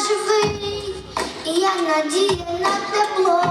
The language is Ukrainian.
я живий, і я надія на тепло.